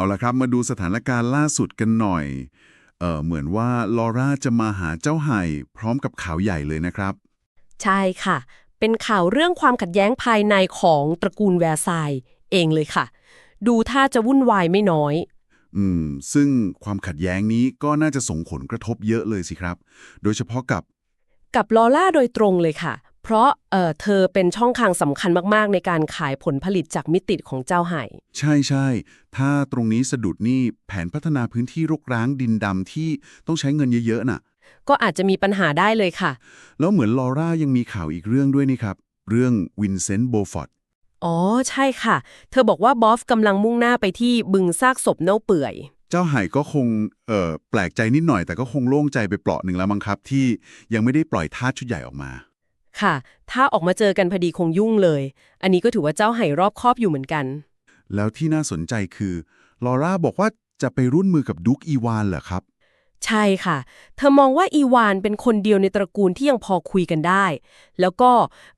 เอาละครับมาดูสถานการณ์ล่าสุดกันหน่อย เออเหมือนว่าลอร่าจะมาหาเจ้าไห่พร้อมกับข่าวใหญ่เลยนะครับ ใช่ค่ะ เป็นข่าวเรื่องความขัดแย้งภายในของตระกูลแวร์ซายน์เองเลยค่ะ ดูท่าจะวุ่นวายไม่น้อย อืม ซึ่งความขัดแย้งนี้ก็น่าจะส่งผลกระทบเยอะเลยสิครับ โดยเฉพาะกับกับลอล่าโดยตรงเลยค่ะ เพราะเอ่อเธอเป็นช่องทางสำคัญมากๆ ในการขายผลผลิตจากมิติของเจ้าไห่ ใช่ใช่ ถ้าตรงนี้สะดุดนี่แผนพัฒนาพื้นที่รกร้างดินดำที่ต้องใช้เงินเยอะๆน่ะ ก็อาจจะมีปัญหาได้เลยค่ะ แล้วเหมือนลอร่ายังมีข่าวอีกเรื่องด้วยนี่ครับ เรื่องวินเซนต์โบฟอร์ดอ๋อ ใช่ค่ะ เธอบอกว่าบอฟกำลังมุ่งหน้าไปที่บึงซากศพเน่าเปื่อยเจ้าไห่ก็คงเอ่อแปลกใจนิดหน่อยแต่ก็คงโล่งใจไปเปลาะหนึ่งแล้วมั้งครับ ที่ยังไม่ได้ปล่อยทาสชุดใหญ่ออกมา ค่ะ ถ้าออกมาเจอกันพอดีคงยุ่งเลย อันนี้ก็ถือว่าเจ้าไห่รอบคอบอยู่เหมือนกัน แล้วที่น่าสนใจคือลอร่าบอกว่าจะไปรุ่นมือกับดุกอีวานเหรอครับ ใช่ค่ะ เธอมองว่าอีวานเป็นคนเดียวในตระกูลที่ยังพอคุยกันได้ แล้วก็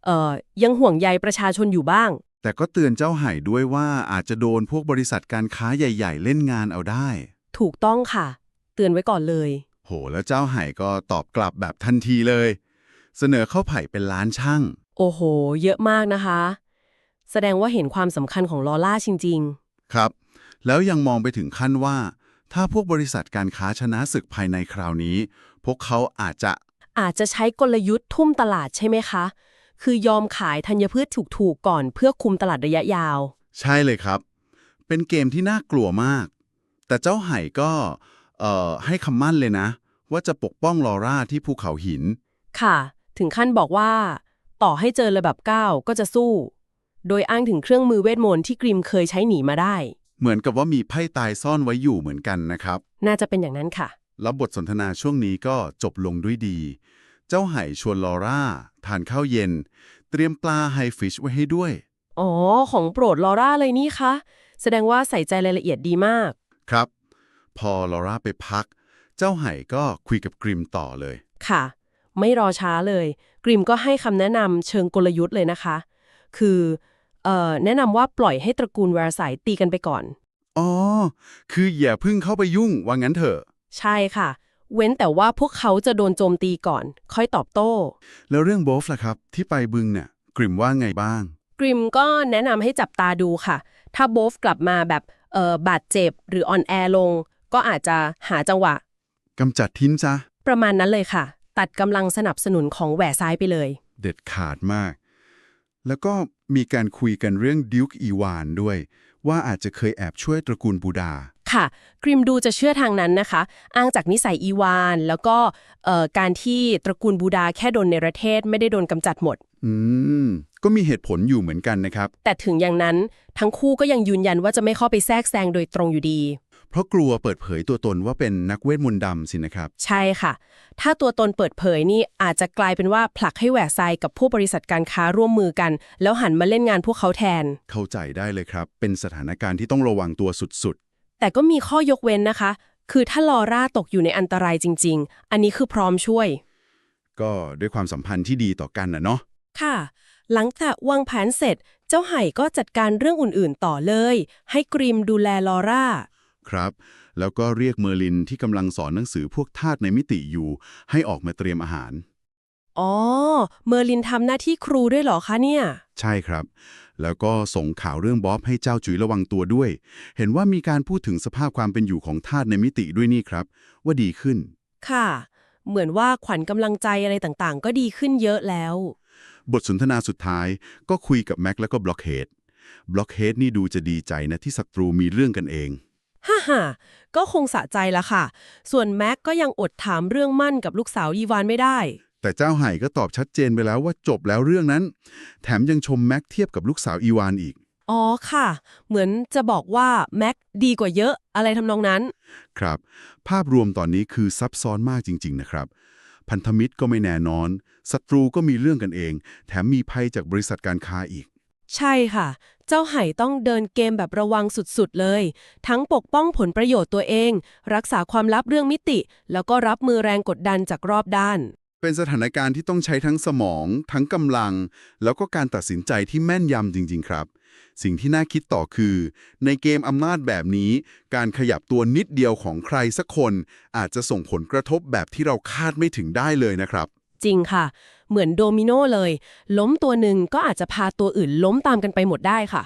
เอ่อยังห่วงใยประชาชนอยู่บ้าง แต่ก็เตือนเจ้าไห่ด้วยว่าอาจจะโดนพวกบริษัทการค้าใหญ่ ๆ เล่นงานเอาได้ ถูกต้องค่ะ เตือนไว้ก่อนเลย โห แล้วเจ้าไห่ก็ตอบกลับแบบทันทีเลย เสนอเข้าไผ่เป็นล้านช่าง โอ้โห เยอะมากนะคะ แสดงว่าเห็นความสำคัญของลอล่าจริง ครับ แล้วยังมองไปถึงขั้นว่า ถ้าพวกบริษัทการค้าชนะศึกภายในคราวนี้ พวกเขาอาจจะ ๆ อาจจะใช้กลยุทธ์ทุ่มตลาดใช่ไหมคะ คือยอมขายธัญพืชถูกๆก่อนเพื่อคุมตลาดระยะยาว ใช่เลยครับ เป็นเกมที่น่ากลัวมาก แต่เจ้าไห่ก็เอ่อให้คำมั่นเลยนะ ว่าจะปกป้องลอร่าที่ภูเขาหิน ค่ะ ถึงขั้นบอกว่า ต่อให้เจอระดับ9ก็จะสู้ โดยอ้างถึงเครื่องมือเวทมนต์ที่กริมเคยใช้หนีมาได้ เหมือนกับว่ามีไพ่ตายซ่อนไว้อยู่เหมือนกันนะครับ น่าจะเป็นอย่างนั้นค่ะแล้วบทสนทนาช่วงนี้ก็จบลงด้วยดี เจ้าไห่ชวนลอร่า ทานข้าวเย็น เตรียมปลาไฮฟิชไว้ให้ด้วย อ๋อ ของโปรดลอร่าเลยนี่คะแสดงว่าใส่ใจรายละเอียดดีมาก ครับ พอลอร่าไปพัก เจ้าไห่ก็คุยกับกริมต่อเลย ค่ะ ไม่รอช้าเลย กริมก็ให้คำแนะนำเชิงกลยุทธ์เลยนะคะ คือเอ่อแนะนำว่าปล่อยให้ตระกูลแวร์ไสายตีกันไปก่อน อ๋อ คืออย่าเพิ่งเข้าไปยุ่งว่างั้นเถอะ ใช่ค่ะ เว้นแต่ว่าพวกเขาจะโดนโจมตีก่อน ค่อยตอบโต้ แล้วเรื่องโบฟล่ะครับ ที่ไปบึงเนี่ยกริมว่าไงบ้าง กริมก็แนะนำให้จับตาดูค่ะ ถ้าโบฟกลับมาแบบเอ่อบาดเจ็บหรืออ่อนแอลง ก็อาจจะหาจังหวะกำจัดทิ้นซะประมาณนั้นเลยค่ะ ตัดกำลังสนับสนุนของแหวซ้ายไปเลย เด็ดขาดมาก แล้วก็มีการคุยกันเรื่องดิวกอีวานด้วย ว่าอาจจะเคยแอบช่วยตระกูลบูดา ค่ะกริมดูจะเชื่อทางนั้นนะคะ อ้างจากนิสัยอีวาน แล้วก็เอ่อการที่ตระกูลบูดาแค่โดนในประเทศไม่ได้โดนกำจัดหมด อืม ก็มีเหตุผลอยู่เหมือนกันนะครับ แต่ถึงอย่างนั้นทั้งคู่ก็ยังยืนยันว่าจะไม่เข้าไปแทรกแซงโดยตรงอยู่ดี เพราะกลัวเปิดเผยตัวตนว่าเป็นนักเวทมนต์ดำสินะครับ ใช่ค่ะ ถ้าตัวตนเปิดเผยนี่อาจจะกลายเป็นว่าผลักให้แหวกไซกับผู้บริษัทการค้าร่วมมือกัน แล้วหันมาเล่นงานพวกเขาแทน เข้าใจได้เลยครับ เป็นสถานการณ์ที่ต้องระวังตัวสุดแต่ก็มีข้อยกเว้นนะคะ คือถ้าลอร่าตกอยู่ในอันตรายจริง ๆ อันนี้คือพร้อมช่วยๆก็ด้วยความสัมพันธ์ที่ดีต่อกันนะเนาะค่ะ หลังจากวางแผนเสร็จ เจ้าไห่ก็จัดการเรื่องอื่นๆ ต่อเลย ให้กริมดูแลลอร่า ครับ แล้วก็เรียกเมอร์ลินที่กำลังสอนหนังสือพวกทาสในมิติอยู่ ให้ออกมาเตรียมอาหาร อ๋อ เมอร์ลินทำหน้าที่ครูด้วยเหรอคะเนี่ย ใช่ครับ แล้วก็ส่งข่าวเรื่องบ๊อบให้เจ้าจุ๋ยระวังตัวด้วย เห็นว่ามีการพูดถึงสภาพความเป็นอยู่ของทาสในมิติด้วยนี่ครับ ว่าดีขึ้น ค่ะ เหมือนว่าขวัญกำลังใจอะไรต่างๆ ก็ดีขึ้นเยอะแล้ว บทสนทนาสุดท้ายก็คุยกับแม็กแล้วก็บล็อกเฮดบล็อกเฮดนี่ดูจะดีใจนะที่ศัตรูมีเรื่องกันเอง ฮ่าฮ่าก็คงสะใจละค่ะ ส่วนแม็กก็ยังอดถามเรื่องมั่นกับลูกสาวอีวานไม่ได้ แต่เจ้าไห่ก็ตอบชัดเจนไปแล้วว่าจบแล้วเรื่องนั้น แถมยังชมแม็กเทียบกับลูกสาวอีวานอีก อ๋อค่ะ เหมือนจะบอกว่าแม็กดีกว่าเยอะอะไรทำนองนั้น ครับ ภาพรวมตอนนี้คือซับซ้อนมากจริง ๆ นะครับ พันธมิตรก็ไม่แน่นอนศัตรูก็มีเรื่องกันเอง แถมมีภัยจากบริษัทการค้าอีก ใช่ค่ะ เจ้าไห่ต้องเดินเกมแบบระวังสุดๆเลย ทั้งปกป้องผลประโยชน์ตัวเอง รักษาความลับเรื่องมิติ แล้วก็รับมือแรงกดดันจากรอบด้าน เป็นสถานการณ์ที่ต้องใช้ทั้งสมอง ทั้งกำลัง แล้วก็การตัดสินใจที่แม่นยำจริง ๆ ครับ สิ่งที่น่าคิดต่อคือ ในเกมอำนาจแบบนี้ การขยับตัวนิดเดียวของใครสักคน อาจจะส่งผลกระทบแบบที่เราคาดไม่ถึงได้เลยนะครับ จริงค่ะ เหมือนโดมิโนเลย ล้มตัวหนึ่งก็อาจจะพาตัวอื่นล้มตามกันไปหมดได้ค่ะ